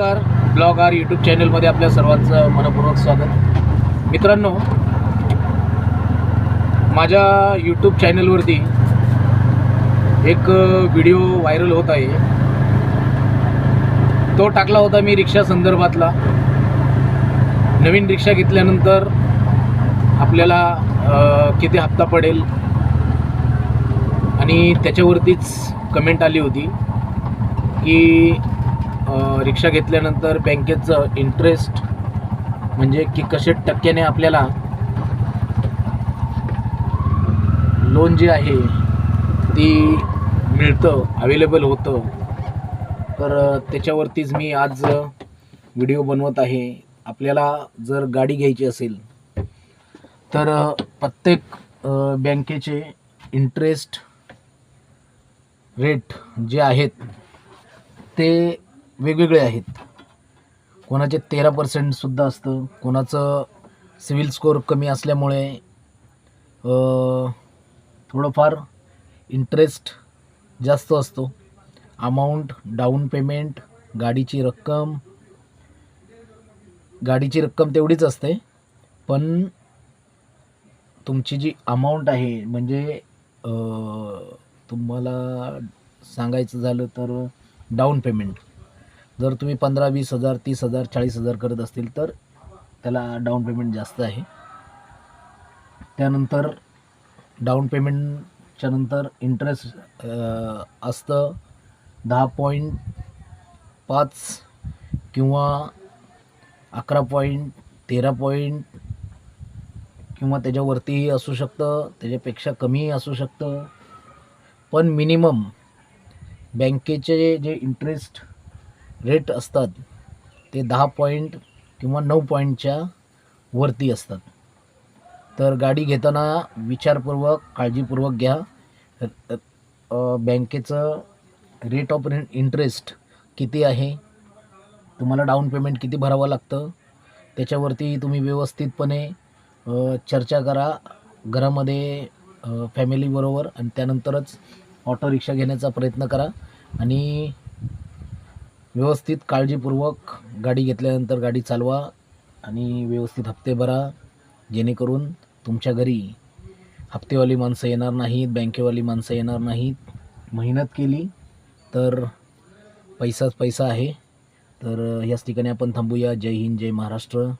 नमस्कार. Blog our YouTube चॅनलमध्ये आपल्या सर्वांचं मनपूर्वक स्वागत. मित्रांनो माझ्या यूट्यूब चॅनलवरती एक व्हिडिओ व्हायरल होत आहे. तो टाकला होता मी रिक्षा संदर्भातला. नवीन रिक्षा घेतल्यानंतर आपल्याला किती हप्ता पडेल आणि त्याच्यावरतीच कमेंट आली होती की रिक्षा घेतल्यानंतर बँकेचं इंटरेस्ट म्हणजे की कसे टक्क्याने आपल्याला लोन जे आहे ती मिळतं अवेलेबल होतं. तर त्याच्यावरतीच मी आज व्हिडिओ बनवत आहे. आपल्याला जर गाडी घ्यायची असेल तर प्रत्येक बँकेचे इंटरेस्ट रेट जे आहेत ते वेगवेगळे आहेत. कोणाचे तेरा पर्सेंटसुद्धा असतं. कोणाचं सिविल स्कोअर कमी असल्यामुळे थोडंफार इंटरेस्ट जास्त असतो. अमाऊंट डाऊन पेमेंट गाडीची रक्कम गाडीची रक्कम तेवढीच असते. पण तुमची जी अमाऊंट आहे म्हणजे तुम्हाला सांगायचं झालं तर डाऊन पेमेंट जर तुम्ही पंधरा वीस हजार तीस हजार चाळीस हजार करत असतील तर त्याला डाऊन पेमेंट जास्त आहे. त्यानंतर डाऊन पेमेंटच्या नंतर इंटरेस्ट असतं दहा पॉईंट पाच किंवा अकरा पॉईंट तेरा पॉईंट किंवा त्याच्यावरतीही असू शकतं त्याच्यापेक्षा कमीही असू शकतं. पण मिनिमम बँकेचे जे इंटरेस्ट रेट असतात ते दहा पॉईंट किंवा नऊ पॉईंटच्या वरती असतात. तर गाडी घेताना विचारपूर्वक काळजीपूर्वक घ्या. बँकेचं रेट ऑफ इंटरेस्ट किती आहे? तुम्हाला डाऊन पेमेंट किती भरावं लागतं? त्याच्यावरती तुम्ही व्यवस्थितपणे चर्चा करा घरामध्ये फॅमिलीबरोबर आणि त्यानंतरच ऑटो रिक्षा घेण्याचा प्रयत्न करा. आणि व्यवस्थित काळजीपूर्वक गाडी घेतल्यानंतर गाडी चालवा आणि व्यवस्थित हप्ते भरा जेणेकरून तुमच्या घरी हप्तेवाली माणसं येणार नाहीत बँकेवाली माणसं येणार नाहीत. मेहनत केली तर पैसाच पैसा आहे. तर ह्याच ठिकाणी आपण थांबूया. जय हिंद जय महाराष्ट्र.